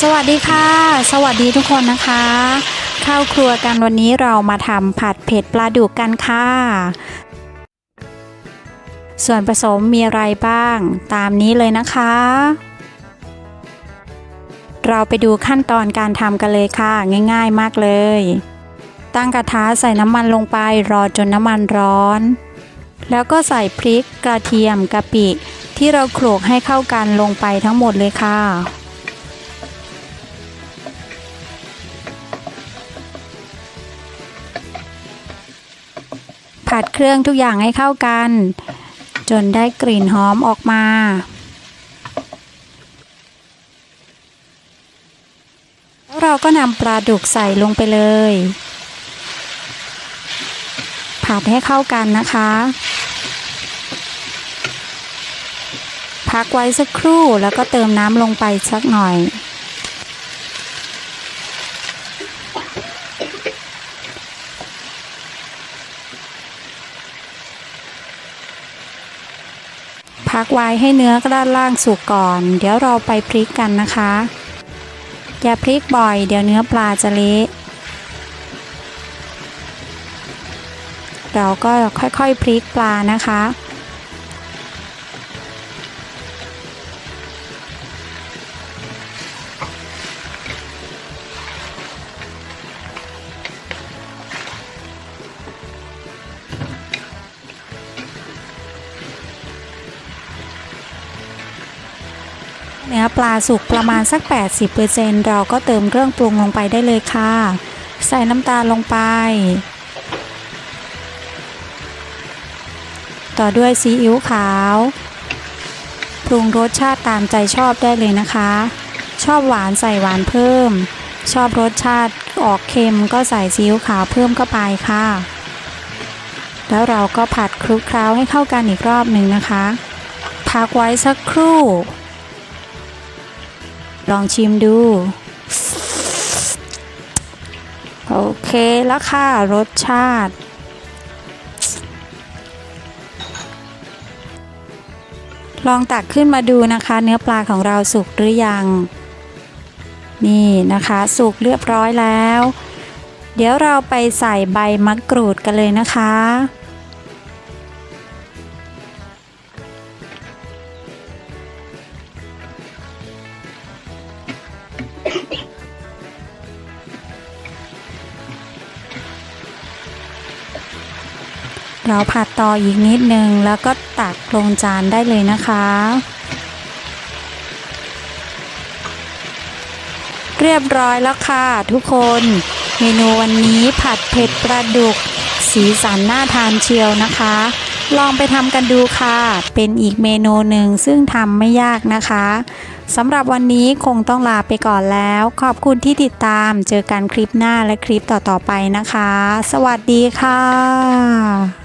สวัสดีค่ะ สวัสดีทุกคนนะคะเข้าครัวกันวันนี้เรามาทำผัดเผ็ดปลาดุกกันค่ะ ส่วนผสมมีอะไรบ้าง ตามนี้เลยนะคะ เราไปดูขั้นตอนการทำกันเลยค่ะ ง่าย ๆ มากเลย ตั้งกระทะใส่น้ำมันลงไปรอจนน้ำมันร้อน แล้วก็ใส่พริกกระเทียมกะปิ ที่เราโขลกให้เข้ากันลงไปทั้งหมดเลยค่ะ ผัดเครื่องทุกอย่างให้เข้ากัน จนได้กลิ่นหอมออกมา แล้วเราก็นำปลาดุกใส่ลงไปเลย ผัดให้เข้ากันนะคะ พักไว้สักครู่แล้วก็เติมน้ำลงไปสักหน่อย พักไว้ให้เนื้อด้านล่างสุกก่อน เดี๋ยวเราไปพลิกกันนะคะ อย่าพลิกบ่อย เดี๋ยวเนื้อปลาจะเละเราก็ค่อยๆพลิกปลานะคะ เนื้อปลาสุกประมาณสัก 80%เราก็เติมเครื่องปรุงลงไปได้เลยค่ะ ใส่น้ำตาลลงไป ต่อด้วยซีอิ๊วขาว ปรุงรสชาติตามใจชอบได้เลยนะคะ ชอบหวานใส่หวานเพิ่ม ชอบรสชาติออกเค็มก็ใส่ซีอิ๊วขาวเพิ่มเข้าไปค่ะ แล้วเราก็ผัดคลุกเคล้าให้เข้ากันอีกรอบหนึ่งนะคะพักไว้สักครู่ ลองชิมดู โอเคแล้วค่ะ รสชาติ ลองตักขึ้นมาดูนะคะ เนื้อปลาของเราสุกหรือยัง นี่นะคะ สุกเรียบร้อยแล้ว เดี๋ยวเราไปใส่ใบมะกรูดกันเลยนะคะ เราผัดต่ออีกนิดนึงแล้วก็ตักลงจานได้เลยนะคะ เรียบร้อยแล้วค่ะทุกคน เมนูวันนี้ผัดเผ็ดปลาดุก สีสันน่าทานเชียวนะคะ ลองไปทำกันดูค่ะ เป็นอีกเมนูหนึ่งซึ่งทำไม่ยากนะคะสำหรับวันนี้คงต้องลาไปก่อนแล้ว ขอบคุณที่ติดตามเจอกันคลิปหน้าและคลิปต่อๆไปนะคะ สวัสดีค่ะ